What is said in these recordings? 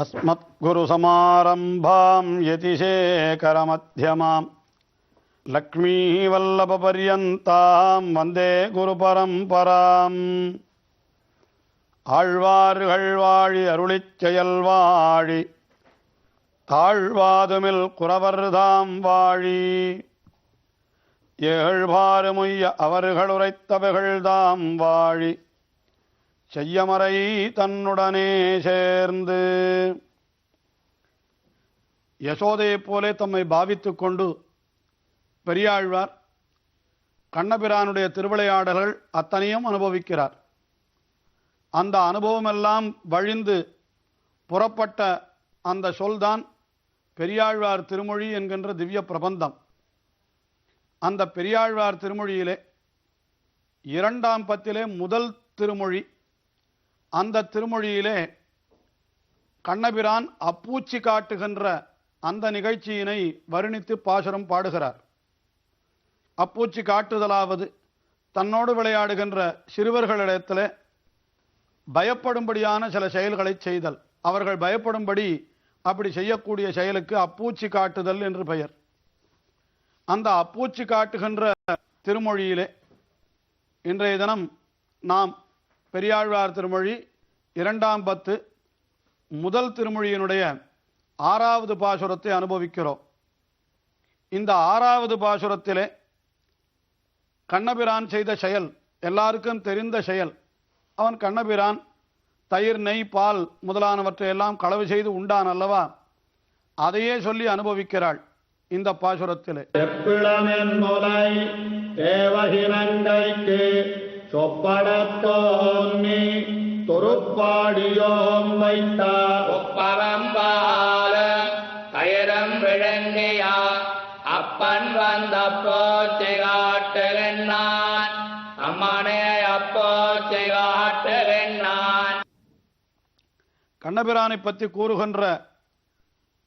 अस्मद्गुरुसमारम्भां यतिशेखरमध्यमां லக்ஷ்மீவல்லபபரியந்தாம் வந்தே குருபரம்பராம் ஆழ்வார்கள் வாழி அருளிச் செயல் வாழி தாழ்வாதுமில் குறவர்தாம் வாழி ஏழ்பாறுமுய்ய அவர்கள் உரைத்தவைகள்தாம் வாழி செய்யமறை தன்னுடனே சேர்ந்து. யசோதையைப் போலே தம்மை பாவித்துக் கொண்டு பெரியாழ்வார் கண்ணபிரானுடைய திருவிளையாடல்கள் அத்தனையும் அனுபவிக்கிறார். அந்த அனுபவமெல்லாம் வழிந்து புறப்பட்ட அந்த சொல்தான் பெரியாழ்வார் திருமொழி என்கின்ற திவ்ய பிரபந்தம். அந்த பெரியாழ்வார் திருமொழியிலே இரண்டாம் பத்திலே முதல் திருமொழி அந்த திருமொழியிலே கண்ணபிரான் அப்பூச்சி காட்டுகின்ற அந்த நிகழ்ச்சியினை வருணித்து பாசுரம் பாடுகிறார். அப்பூச்சி காட்டுதலாவது தன்னோடு விளையாடுகின்ற சிறுவர்களிடத்தில் பயப்படும்படியான சில செயல்களை செய்தல். அவர்கள் பயப்படும்படி அப்படி செய்யக்கூடிய செயலுக்கு அப்பூச்சி காட்டுதல் என்று பெயர். அந்த அப்பூச்சி காட்டுகின்ற திருமொழியிலே இன்றைய தினம் நாம் பெரியாழ்வார் திருமொழி இரண்டாம் பத்து முதல் திருமொழியினுடைய ஆறாவது பாசுரத்தை அனுபவிக்கிறோம். இந்த ஆறாவது பாசுரத்திலே கண்ணபிரான் செய்த செயல் எல்லாருக்கும் தெரிந்த செயல். அவன் கண்ணபிரான் தயிர் நெய் பால் முதலானவற்றை எல்லாம் களவு செய்து உண்டான் அல்லவா? அதையே சொல்லி அனுபவிக்கிறாள் இந்த பாசுரத்திலே. சொப்படத்தோன்னி துருப்பாடியோம் வைத்தார். ஒப்பவம்பால கயரம் விளங்கியா அப்பன் வந்த போச்சு காட்டுகின்றான் அம்மனே அப்போச்சு காட்டுகின்றான் கண்ணபிரானை பற்றி கூறுகின்ற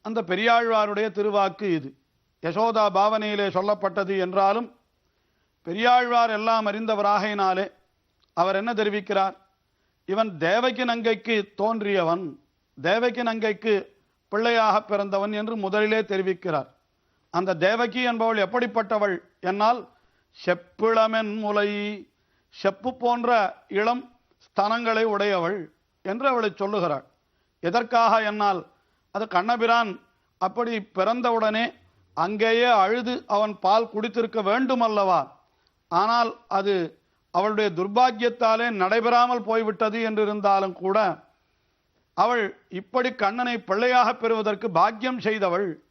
அந்த பெரியாழ்வாருடைய திருவாக்கு இது. யசோதா பாவனையிலே சொல்லப்பட்டது என்றாலும் பெரியாழ்வார் எல்லாம் அறிந்தவராகையினாலே அவர் என்ன தெரிவிக்கிறார்? இவன் தேவகி நங்கைக்கு தோன்றியவன் தேவகி நங்கைக்கு பிள்ளையாக பிறந்தவன் என்று முதலிலே தெரிவிக்கிறார். அந்த தேவகி என்பவள் எப்படிப்பட்டவள் என்னால்? செப்பிளமென் முலை செப்பு போன்ற இளம் ஸ்தனங்களை உடையவள் என்று அவளை சொல்லுகிறாள். எதற்காக என்னால்? அது கண்ணபிரான் அப்படி பிறந்தவுடனே அங்கேயே அழுது அவன் பால் குடித்திருக்க வேண்டும் அல்லவா ஆனால் அது அவளுடைய துர்பாக்கியத்தாலே நடைபெறாமல் போய்விட்டது என்றிருந்தாலும் கூட அவள் இப்படி கண்ணனை பிள்ளையாக பெறுவதற்கு பாக்கியம் செய்தவள்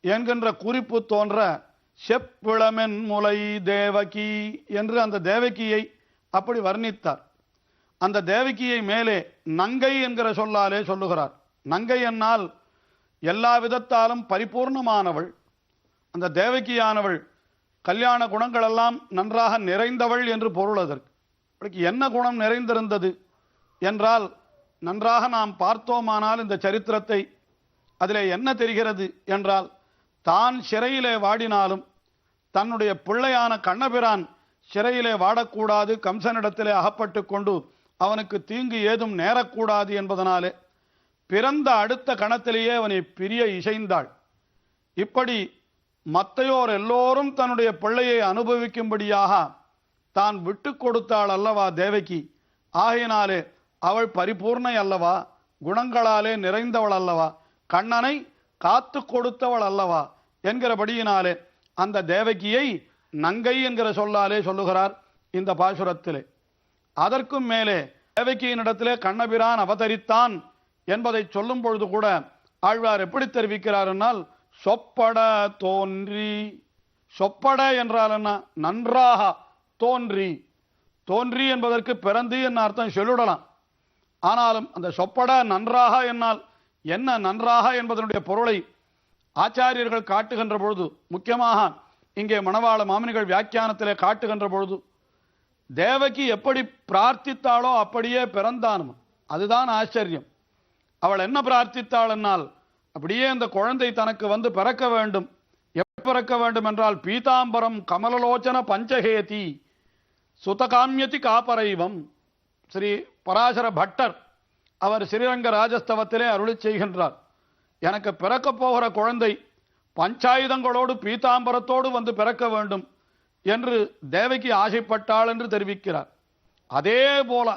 என்கின்ற குறிப்பு தோன்ற செப்பிளமென் முலை தேவகி என்று அந்த தேவகியை அப்படி வர்ணித்தார். அந்த தேவகியை மேலே நங்கை என்கிற சொல்லாலே சொல்லுகிறார். நங்கை என்னால் எல்லா விதத்தாலும் பரிபூர்ணமானவள். அந்த தேவகியானவள் கல்யாண குணங்களெல்லாம் நன்றாக நிறைந்தவள் என்று பொருள் அதற்கு. அவளுக்கு என்ன குணம் நிறைந்திருந்தது என்றால் நன்றாக நாம் பார்த்தோமானால் இந்த சரித்திரத்தை அதிலே என்ன தெரிகிறது என்றால் தான் சிறையிலே வாடினாலும் தன்னுடைய பிள்ளையான கண்ணபிரான் சிறையிலே வாடக்கூடாது கம்சனிடத்திலே அகப்பட்டு கொண்டு அவனுக்கு தீங்கு ஏதும் நேரக்கூடாது என்பதனாலே பிறந்த அடுத்த கணத்திலேயே அவனை பிரிய இசைந்தாள். இப்படி மத்தையோர் எல்லோரும் தன்னுடைய பிள்ளையை அனுபவிக்கும்படியாக தான் விட்டு கொடுத்தாள் அல்லவா தேவகி? ஆகையினாலே அவள் பரிபூர்ணை அல்லவா? குணங்களாலே நிறைந்தவள் அல்லவா? கண்ணனை காத்து கொடுத்தவள் அல்லவா? என்கிறபடியினாலே அந்த தேவகியை நங்கை என்கிற சொல்லாலே சொல்லுகிறார் இந்த பாசுரத்திலே. அதற்கும் மேலே தேவகியினிடத்திலே கண்ணபிரான் அவதரித்தான் என்பதை சொல்லும் பொழுது கூட ஆழ்வார் எப்படி தெரிவிக்கிறார் என்னால்? சொப்பட தோன்றி சொப்பட என்றால் என்ன நன்றாக தோன்றி. தோன்றி என்பதற்கு பிறந்து என்ன அர்த்தம் சொல்லிடலாம். ஆனாலும் அந்த சொப்பட நன்றாக என்னால் என்ன நன்றாக என்பதனுடைய பொருளை ஆச்சாரியர்கள் காட்டுகின்ற பொழுது முக்கியமாக இங்கே மணவாள மாமனிகள் வியாக்கியானத்திலே காட்டுகின்ற பொழுது தேவகி எப்படி பிரார்த்தித்தாளோ அப்படியே பிறந்தானும். அதுதான் ஆச்சரியம். அவள் என்ன பிரார்த்தித்தாள் என்னால்? அப்படியே அந்த குழந்தை தனக்கு வந்து பிறக்க வேண்டும். பிறக்க வேண்டும் என்றால் பீதாம்பரம் கமலலோச்சன பஞ்சகேதி சுதகாமியதி காப்பரைவம் ஸ்ரீ பராசர பட்டர் அவர் ஸ்ரீரங்க ராஜஸ்தவத்திலே அருளி செய்கின்றார். எனக்கு பிறக்க போகிற குழந்தை பஞ்சாயுதங்களோடு பீதாம்பரத்தோடு வந்து பிறக்க வேண்டும் என்று தேவகி ஆசைப்பட்டாள் என்று தெரிவிக்கிறார். அதே போல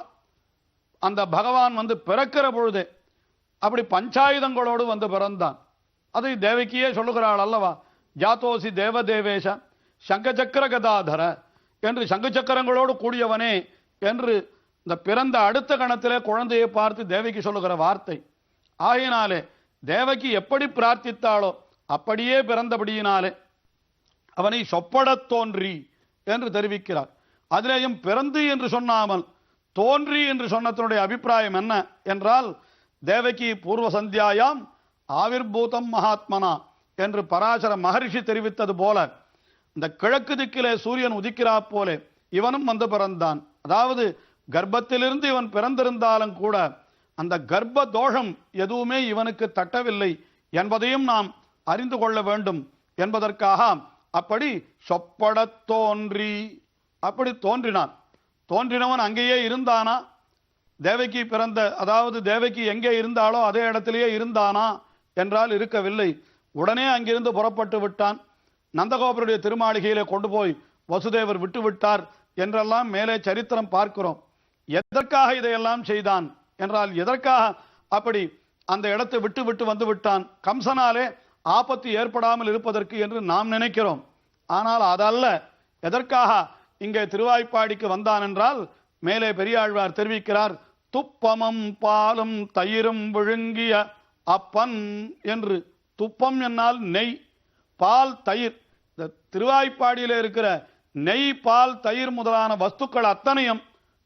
அந்த பகவான் வந்து பிறக்கிற பொழுதே அப்படி பஞ்சாயுதங்களோடு வந்து பிறந்தான். அதை தேவகியே சொல்லுகிறாள் அல்லவா? ஜாத்தோசி தேவதேவேஷ சங்கச்சக்கர கதாதர என்று சங்கச்சக்கரங்களோடு கூடியவனே என்று இந்த பிறந்த அடுத்த கணத்திலே குழந்தையை பார்த்து தேவகி சொல்லுகிற வார்த்தை. ஆகினாலே தேவகி எப்படி பிரார்த்தித்தாளோ அப்படியே பிறந்தபடியினாலே அவனை சொப்படத் தோன்றி என்று தெரிவிக்கிறார். அதிலேயும் பிறந்து என்று சொன்னாமல் தோன்றி என்று சொன்னதனுடைய அபிப்பிராயம் என்ன என்றால் தேவகி பூர்வ சந்தியாயாம் ஆவிர்பூதம் மகாத்மனா என்று பராசர மகரிஷி தெரிவித்தது போல இந்த கிழக்கு திக்கிலே சூரியன் உதிக்கிறா போலே இவனும் வந்து பிறந்தான். அதாவது கர்ப்பத்திலிருந்து இவன் பிறந்திருந்தாலும் கூட அந்த கர்ப்ப தோஷம் எதுவுமே இவனுக்கு தட்டவில்லை என்பதையும் நாம் அறிந்து கொள்ள வேண்டும் என்பதற்காக அப்படி சொப்படத் தோன்றி அப்படி தோன்றினான். தோன்றினவன் அங்கேயே இருந்தானா? தேவகி பிறந்த அதாவது தேவகி எங்கே இருந்தாலோ அதே இடத்திலேயே இருந்தானா என்றால் இருக்கவில்லை. உடனே அங்கிருந்து புறப்பட்டு விட்டான். நந்தகோபருடைய திருமாளிகையிலே கொண்டு போய் வசுதேவர் விட்டுவிட்டார் என்றெல்லாம் மேலே சரித்திரம் பார்க்கிறோம். எதற்காக இதையெல்லாம் செய்தான் என்றால் எதற்காக அப்படி அந்த இடத்தை விட்டு விட்டு வந்து விட்டான்? கம்சனாலே ஆபத்து ஏற்படாமல் இருப்பதற்கு என்று நாம் நினைக்கிறோம். ஆனால் அதல்ல எதற்காக இங்கே திருவாய்ப்பாடிக்கு வந்தான் என்றால் மேலே பெரியாழ்வார் தெரிவிக்கிறார் துப்பமும் பாலும் தயிரும் விழுங்கிய அப்பன் என்று துப்பம் என்னால் நெய் பால் தயிர் இந்த திருவாய்ப்பாடியில் இருக்கிற நெய் பால் தயிர் முதலான வஸ்துக்கள் அத்தனையும்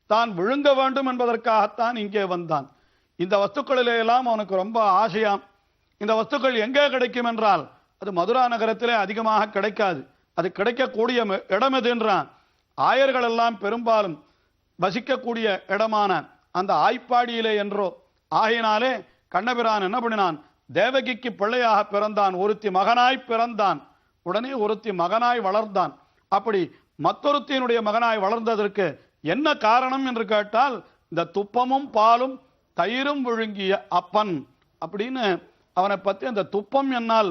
தான் விழுங்க வேண்டும் என்பதற்காகத்தான் இங்கே வந்தான். இந்த வஸ்துக்களிலே எல்லாம் அவனுக்கு ரொம்ப ஆசையாம் இந்த வஸ்துக்கள் எங்கே கிடைக்கும் என்றால் அது மதுரா நகரத்திலே அதிகமாக கிடைக்காது. அது கிடைக்கக்கூடிய ம- இடம் எது என்றான் ஆயர்கள் எல்லாம் பெரும்பாலும் வசிக்கக்கூடிய இடமான அந்த ஆய்ப்பாடியிலே என்றோ. ஆகையினாலே கண்ணபிரான் என்ன பண்ணினான்? தேவகிக்கு பிள்ளையாக பிறந்தான். ஒருத்தி மகனாய் பிறந்தான். உடனே ஒருத்தி மகனாய் வளர்ந்தான். அப்படி மற்றொருத்தியினுடைய மகனாய் வளர்ந்ததற்கு என்ன காரணம் என்று கேட்டால் இந்த துப்பமும் பாலும் தயிரும் விழுங்கிய அப்பன் அப்படின்னு அவனை பற்றி அந்த துப்பம் என்னால்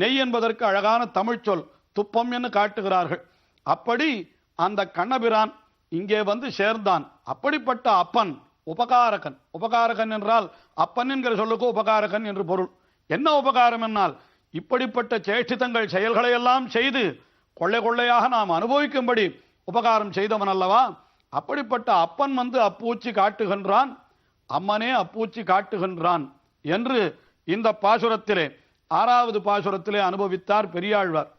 நெய் என்பதற்கு அழகான தமிழ் சொல் துப்பம் என்று காட்டுகிறார்கள். அப்படி அந்த கண்ணபிரான் இங்கே வந்து சேர்ந்தான். அப்படிப்பட்ட அப்பன் உபகாரகன். உபகாரகன் என்றால் அப்பன் என்கிற சொல்லுக்கு உபகாரகன் என்று பொருள். என்ன உபகாரம் என்னால்? இப்படிப்பட்ட சேஷ்டிதங்கள் செயல்களை எல்லாம் செய்து கொள்ளை கொள்ளையாக நாம் அனுபவிக்கும்படி உபகாரம் செய்தவன் அல்லவா? அப்படிப்பட்ட அப்பன் வந்து அப்பூச்சி காட்டுகின்றான். அம்மனே அப்பூச்சி காட்டுகின்றான் என்று இந்த பாசுரத்திலே ஆறாவது பாசுரத்திலே அனுபவித்தார் பெரியாழ்வார்.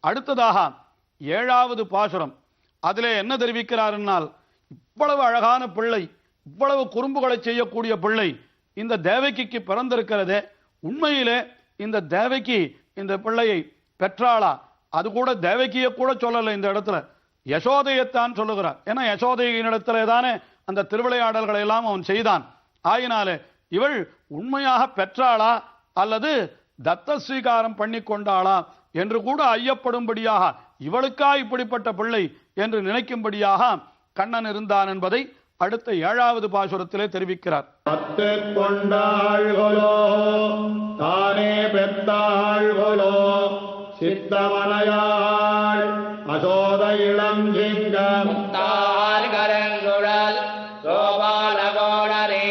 அடுத்ததாக ஏழாவது பாசுரம். அதிலே என்ன தெரிவிக்கிறார்னால் இவ்வளவு அழகான பிள்ளை இவ்வளவு குறும்புகளை செய்யக்கூடிய பிள்ளை இந்த தேவகிக்கு பிறந்திருக்கிறதே. உண்மையிலே இந்த தேவகி இந்த பிள்ளையை பெற்றாளா? அது கூட தேவகியை கூட சொல்லலை இந்த இடத்துல. யசோதையைத்தான் சொல்லுகிறார். ஏன்னா யசோதையின் இடத்துல தானே அந்த திருவிளையாடல்களை எல்லாம் அவன் செய்தான். ஆயினாலே இவள் உண்மையாக பெற்றாளா? அல்லது தத்த ஸ்வீகாரம் பண்ணி கொண்டாளா? என்று கூட ஐயப்படும்படியாக இவளுக்கா இப்படிப்பட்ட பிள்ளை என்று நினைக்கும்படியாக கண்ணன் இருந்தான் என்பதை அடுத்த ஏழாவது பாசுரத்திலே தெரிவிக்கிறார். பத்து கொண்டாள்களோ தானே பெத்தாள்களோ சித்தமனையாள் அசோத இளஞ்சிங்கம் முத்தார் கரங்குழல் கோபாலகோடரே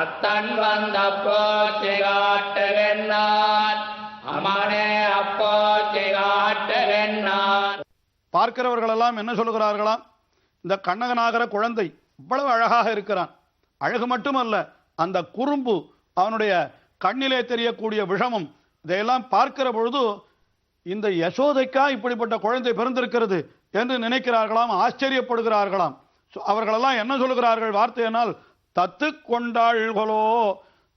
அத்தன் வந்த போச்சு காட்டுகின்றான் அமனே அப்போச்சு காட்டுகின்றான் பார்க்கிறவர்களெல்லாம் என்ன சொல்லுகிறார்களாம்? இந்த கண்ணகனாகிற குழந்தை இவ்வளவு அழகாக இருக்கிறான். அழகு மட்டுமல்ல அந்த குறும்பு அவனுடைய கண்ணிலே தெரியக்கூடிய விஷமம் இதையெல்லாம் பார்க்கிற பொழுது இந்த யசோதைக்கா இப்படிப்பட்ட குழந்தை பிறந்திருக்கிறது என்று நினைக்கிறார்களாம் ஆச்சரியப்படுகிறார்களாம். அவர்களெல்லாம் என்ன சொல்கிறார்கள் வார்த்தையினால் தத்து கொண்டாள்களோ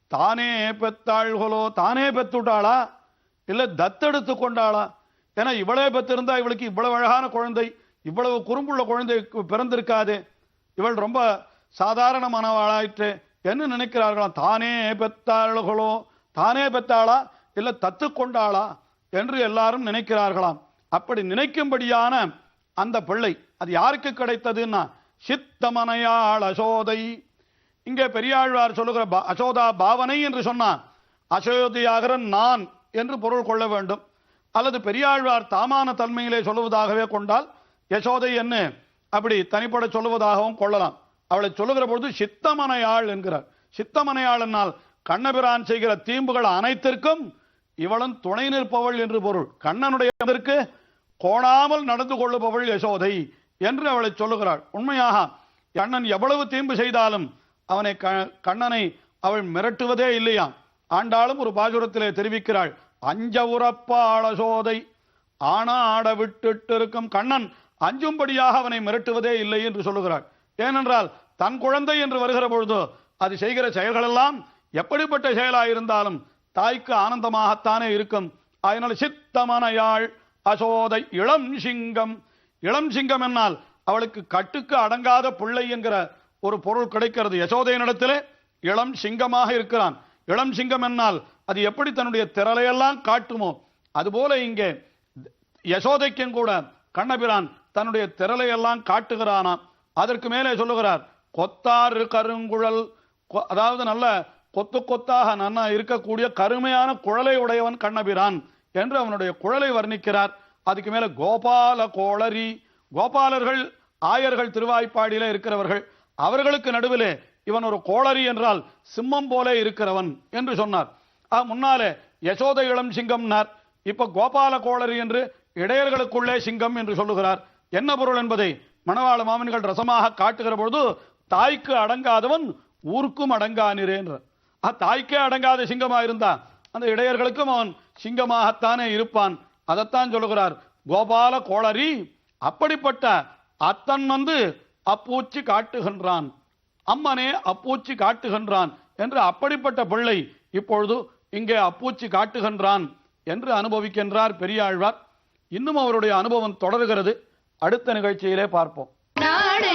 தானே பெத்தாள்களோ தானே பெத்துட்டாளா? இல்லை தத்தெடுத்து கொண்டாளா? ஏன்னா இவளே பெற்றிருந்தா இவளுக்கு இவ்வளவு அழகான குழந்தை இவ்வளவு குறும்புள்ள குழந்தை பிறந்திருக்காதே. இவள் ரொம்ப சாதாரணமானவளாயிற்று. என்ன நினைக்கிறார்களாம் தானே பெத்தாள்களோ? தானே பெத்தாளா? இல்லை தத்து கொண்டாளா என்று எல்லாரும் நினைக்கிறார்களாம். அப்படி நினைக்கும்படியான அந்த பிள்ளை அது யாருக்கு கிடைத்ததுன்னா சித்தமனையாள் அசோதை. இங்கே பெரியாழ்வார் சொல்லுகிற பா- அசோதா பாவனை என்று சொன்னான் அசோதியாகிற நான் என்று பொருள் கொள்ள வேண்டும். அல்லது பெரியாழ்வார் தாமான தன்மையிலே சொல்லுவதாகவே கொண்டால் யசோதை என்ன? அப்படி தனிப்பட சொல்லுவதாகவும் கொள்ளலாம். அவளை சொல்லுகிற பொழுது சித்தமனையாள் என்கிறார். சித்தமனையாள் என்னால் கண்ணபிரான் செய்கிற தீம்புகள் அனைத்திற்கும் இவளும் துணை நிற்பவள் என்று பொருள். கண்ணனுடைய கோணாமல் நடந்து கொள்ளுபவள் யசோதை என்று அவளை சொல்லுகிறாள். உண்மையாக கண்ணன் எவ்வளவு தீம்பு செய்தாலும் அவனை க- கண்ணனை அவள் மிரட்டுவதே இல்லையாம். ஆண்டாளும் ஒரு பாசுரத்திலே தெரிவிக்கிறாள். அஞ்ச உறப்பாள சோதை ஆனா ஆட விட்டுட்டு இருக்கும் கண்ணன் அஞ்சும்படியாக அவனை மிரட்டுவதே இல்லை என்று சொல்லுகிறாள். ஏனென்றால் தன் குழந்தை என்று வருகிற பொழுது அது செய்கிற செயல்களெல்லாம் எப்படிப்பட்ட செயலாயிருந்தாலும் தாய்க்கு ஆனந்தமாகத்தானே இருக்கும். அதனால் சித்தமனையாள் அசோதை இளம் சிங்கம். இளம் சிங்கம் என்னால் அவளுக்கு கட்டுக்கு அடங்காத பிள்ளை என்கிற ஒரு பொருள் கிடைக்கிறது. யசோதையனிடத்திலே இளம் சிங்கமாக இருக்கிறான். இளம் சிங்கம் என்னால் அது எப்படி தன்னுடைய திரளையெல்லாம் காட்டுமோ அதுபோல இங்கே யசோதைக்கும் கூட கண்ணபிரான் தன்னுடைய திரளையெல்லாம் காட்டுகிறானாம். அதற்கு மேலே சொல்லுகிறார் கொத்தாறு கருங்குழல் கொ- அதாவது நல்ல கொத்து கொத்தாக நன்னா இருக்கக்கூடிய கருமையான குழலை உடையவன் கண்ணபிரான் என்று அவனுடைய குழலை வர்ணிக்கிறார். அதுக்கு மேல கோபால கோளரி கோபாலர்கள் ஆயர்கள் திருவாய்ப்பாடியில இருக்கிறவர்கள் அவர்களுக்கு நடுவிலே இவன் ஒரு கோளரி என்றால் சிம்மம் போலே இருக்கிறவன் என்று சொன்னார். ஆ, முன்னாலே யசோத இளம் சிங்கம்னார் இப்ப கோபால கோளரி என்று இடையர்களுக்குள்ளே சிங்கம் என்று சொல்லுகிறார். என்ன பொருள் என்பதை மணவாள மாமன்கள் ரசமாக காட்டுகிற பொழுது தாய்க்கு அடங்காதவன் ஊருக்கும் அடங்கானிரே ஆ, தாய்க்கே அடங்காத சிங்கமா இருந்தா அந்த இடையர்களுக்கும் அவன் சிங்கமாகத்தானே இருப்பான். அதைத்தான் சொல்லுகிறார் கோபால கோளரி அப்படிப்பட்ட அத்தன் வந்து அப்பூச்சி காட்டுகின்றான். அம்மனே அப்பூச்சி காட்டுகின்றான் என்று அப்படிப்பட்ட பிள்ளை இப்பொழுது இங்கே அப்பூச்சி காட்டுகின்றான் என்று அனுபவிக்கின்றார் பெரியாழ்வார். இன்னும் அவருடைய அனுபவம் தொடர்கிறது. அடுத்த நிகழ்ச்சியிலே பார்ப்போம். நாடு